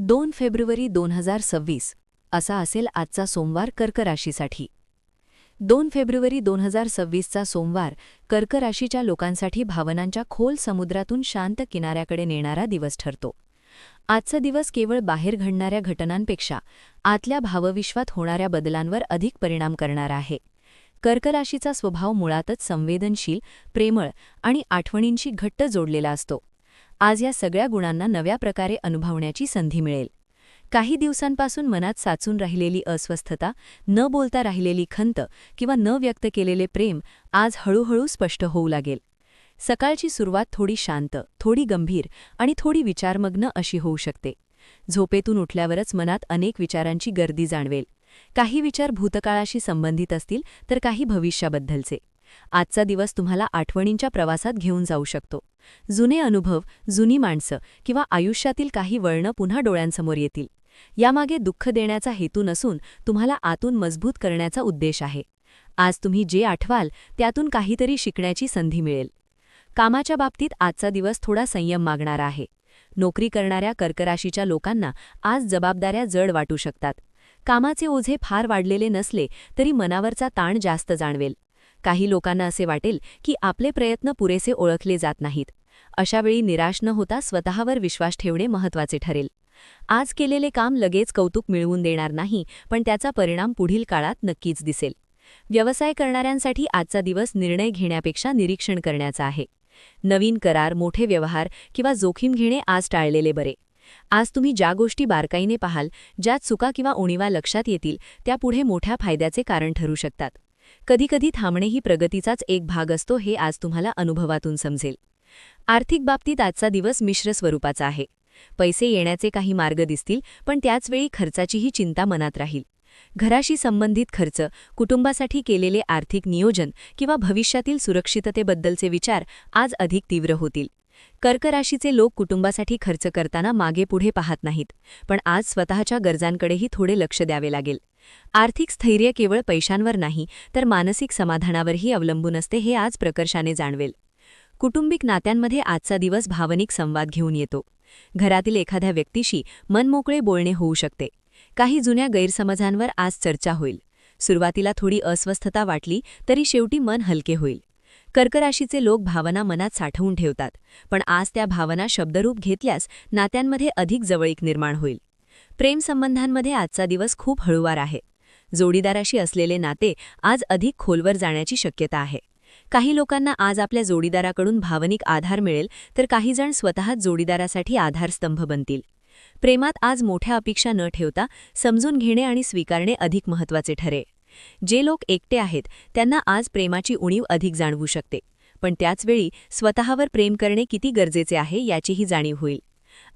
दोन फेब्रुवारी दोन हजार सव्वीस असा असेल आजचा सोमवार कर्क राशीसाठी दोन फेब्रुवारी दोन हजार सव्वीसचा सोमवार कर्क राशीच्या लोकांसाठी भावनांच्या खोल समुद्रातून शांत किनाऱ्याकडे नेणारा दिवस ठरतो. आजचा दिवस केवळ बाहेर घडणाऱ्या घटनांपेक्षा आतल्या भावविश्वात होणाऱ्या बदलांवर अधिक परिणाम करणारा आहे. कर्क राशीचा स्वभाव मुळातच संवेदनशील प्रेमळ आणि आठवणींशी घट्ट जोडलेला असतो. आज या सगळ्या गुणांना नव्या प्रकारे अनुभवण्याची संधी मिळेल. काही दिवसांपासून मनात साचून राहिलेली अस्वस्थता न बोलता राहिलेली खंत किंवा न व्यक्त केलेले प्रेम आज हळूहळू स्पष्ट होऊ लागेल. सकाळची सुरुवात थोडी शांत थोडी गंभीर आणि थोडी विचारमग्न अशी होऊ शकते. झोपेतून उठल्यावरच मनात अनेक विचारांची गर्दी जाणवेल. काही विचार भूतकाळाशी संबंधित असतील तर काही भविष्याबद्दलचे. आजचा दिवस तुम्हाला आठवणींच्या प्रवासात घेऊन जाऊ शकतो. जुने अनुभव जुनी माणसं किंवा आयुष्यातील काही वळणं पुन्हा डोळ्यांसमोर येतील. यामागे दुःख देण्याचा हेतू नसून तुम्हाला आतून मजबूत करण्याचा उद्देश आहे. आज तुम्ही जे आठवाल त्यातून काहीतरी शिकण्याची संधी मिळेल. कामाच्या बाबतीत आजचा दिवस थोडा संयम मागणारा आहे. नोकरी करणाऱ्या कर्कराशीच्या लोकांना आज जबाबदाऱ्या जड वाटू शकतात. कामाचे ओझे फार वाढलेले नसले तरी मनावरचा ताण जास्त जाणवेल. काही लोकांना असे वाटेल की आपले प्रयत्न पुरेसे ओळखले जात नाहीत. अशावेळी निराश न होता स्वतःवर विश्वास ठेवणे महत्त्वाचे ठरेल. आज केलेले काम लगेच कौतुक मिळवून देणार नाही पण त्याचा परिणाम पुढील काळात नक्कीच दिसेल. व्यवसाय करणाऱ्यांसाठी आजचा दिवस निर्णय घेण्यापेक्षा निरीक्षण करण्याचा आहे. नवीन करार मोठे व्यवहार किंवा जोखीम घेणे आज टाळलेले बरे. आज तुम्ही ज्या गोष्टी बारकाईने पाहाल ज्यात चुका किंवा उणीवा लक्षात येतील त्या पुढे मोठ्या फायद्याचे कारण ठरू शकतात. कधीकधी थांबणे ही प्रगतीचाच एक भाग असतो हे आज तुम्हाला अनुभवातून समजेल. आर्थिक बाबतीत आजचा दिवस मिश्र स्वरूपाचा आहे. पैसे येण्याचे काही मार्ग दिसतील पण त्याचवेळी खर्चाचीही चिंता मनात राहील. घराशी संबंधित खर्च कुटुंबासाठी केलेले आर्थिक नियोजन किंवा भविष्यातील सुरक्षिततेबद्दलचे विचार आज अधिक तीव्र होतील. कर्कराशीचे लोक कुटुंबासाठी खर्च करताना मागे पुढे पाहत नाहीत पण आज स्वतःच्या गरजांकडेही थोडे लक्ष द्यावे लागेल. आर्थिक स्थैर्य केवळ पैशांवर नाही तर मानसिक समाधानावरही अवलंबून असते हे आज प्रकर्षाने जाणवेल. कुटुंबिक नात्यांमध्ये आजचा दिवस भावनिक संवाद घेऊन येतो. घरातील एखाद्या व्यक्तीशी मनमोकळे बोलणे होऊ शकते. काही जुन्या गैरसमजांवर आज चर्चा होईल. सुरुवातीला थोडी अस्वस्थता वाटली तरी शेवटी मन हलके होईल. कर्कराशीचे लोक भावना मनात साठवून ठेवतात पण आज त्या भावना शब्दरूप घेतल्यास नात्यांमध्ये अधिक जवळीक निर्माण होईल. प्रेमसंबंधांमध्ये आजचा दिवस खूप हळुवार आहे. जोडीदाराशी असलेले नाते आज अधिक खोलवर जाण्याची शक्यता आहे. काही लोकांना आज आपल्या जोडीदाराकडून भावनिक आधार मिळेल तर काही जण स्वतःच जोडीदारासाठी आधारस्तंभ बनतील. प्रेमात आज मोठ्या अपेक्षा न ठेवता समजून घेणे आणि स्वीकारणे अधिक महत्त्वाचे ठरे. जे लोक एकटे आहेत त्यांना आज प्रेमाची उणीव अधिक जाणवू शकते. पण त्याचवेळी स्वतःवर प्रेम करणे किती गरजेचे आहे याचीही जाणीव होईल.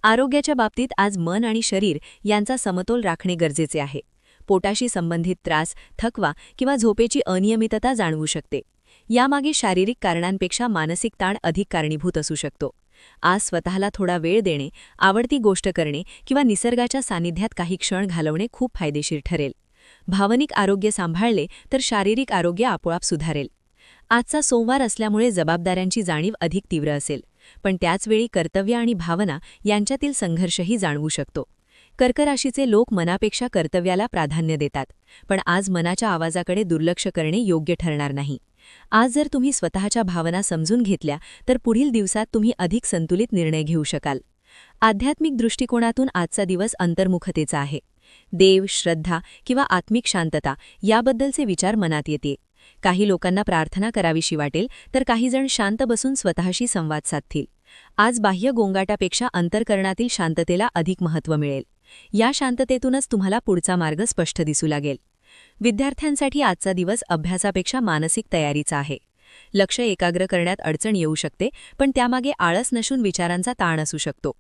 आरोग्याच्या बाबतीत आज मन आणि शरीर यांचा समतोल राखणे गरजेचे आहे. पोटाशी संबंधित त्रास थकवा किंवा झोपेची अनियमितता जाणवू शकते. यामागे शारीरिक कारणांपेक्षा मानसिक ताण अधिक कारणीभूत असू शकतो. आज स्वतःला थोडा वेळ देणे आवडती गोष्ट करणे किंवा निसर्गाच्या सानिध्यात काही क्षण घालवणे खूप फायदेशीर ठरेल. भावनिक आरोग्य सांभाळले तर शारीरिक आरोग्य आपोआप सुधारेल. आजचा सोमवार असल्यामुळे जबाबदाऱ्यांची जाणीव अधिक तीव्र असेल. पण त्याचवेळी कर्तव्य आणि भावना यांच्यातील संघर्षही जाणवू शकतो. कर्कराशीचे लोक मनापेक्षा कर्तव्याला प्राधान्य देतात पण आज मनाच्या आवाजाकडे दुर्लक्ष करणे योग्य ठरणार नाही. आज जर तुम्ही स्वतःच्या भावना समजून घेतल्या तर पुढील दिवसात तुम्ही अधिक संतुलित निर्णय घेऊ शकाल. आध्यात्मिक दृष्टिकोनातून आजचा दिवस अंतर्मुखतेचा आहे. देव श्रद्धा किंवा आत्मिक शांतता याबद्दलचे विचार मनात येते. काही लोकांना प्रार्थना करावीशी वाटेल तर काहीजण शांत बसून स्वतःशी संवाद साधतील. आज बाह्य गोंगाटापेक्षा अंतरकरणातील शांततेला अधिक महत्त्व मिळेल. या शांततेतूनच तुम्हाला पुढचा मार्ग स्पष्ट दिसू लागेल. विद्यार्थ्यांसाठी आजचा दिवस अभ्यासापेक्षा मानसिक तयारीचा आहे. लक्ष एकाग्र करण्यात अडचण येऊ शकते पण त्यामागे आळस नसून विचारांचा ताण असू शकतो.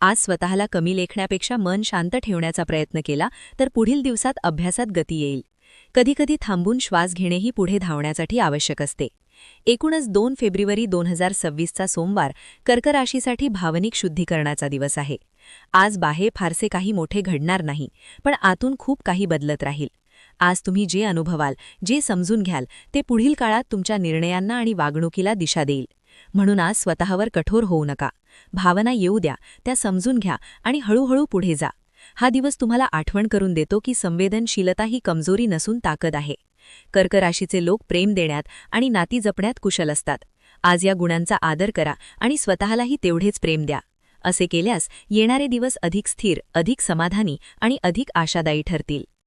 आज स्वतःला कमी लेखण्यापेक्षा मन शांत ठेवण्याचा प्रयत्न केला तर पुढील दिवसात अभ्यासात गती येईल. कधीकधी थांबून श्वास घेणेही पुढे धावण्यासाठी आवश्यक असते. एकूणच दोन फेब्रुवारी दोन हजार सव्वीसचा सोमवार कर्कराशीसाठी भावनिक शुद्धीकरणाचा दिवस आहे. आज बाहेर फारसे काही मोठे घडणार नाही पण आतून खूप काही बदलत राहील. आज तुम्ही जे अनुभवाल जे समजून घ्याल ते पुढील काळात तुमच्या निर्णयांना आणि वागणुकीला दिशा देईल. म्हणून आज स्वतःवर कठोर होऊ नका. भावना येऊ द्या त्या समजून घ्या आणि हळूहळू पुढे जा. हा दिवस तुम्हाला आठवण करून देतो की संवेदनशीलता ही कमजोरी नसून ताकद आहे. कर्कराशीचे लोक प्रेम देण्यात आणि नाती जपण्यात कुशल असतात. आज या गुणांचा आदर करा आणि स्वतःलाही तेवढेच प्रेम द्या. असे केल्यास येणारे दिवस अधिक स्थिर अधिक समाधानी आणि अधिक आशादायी ठरतील.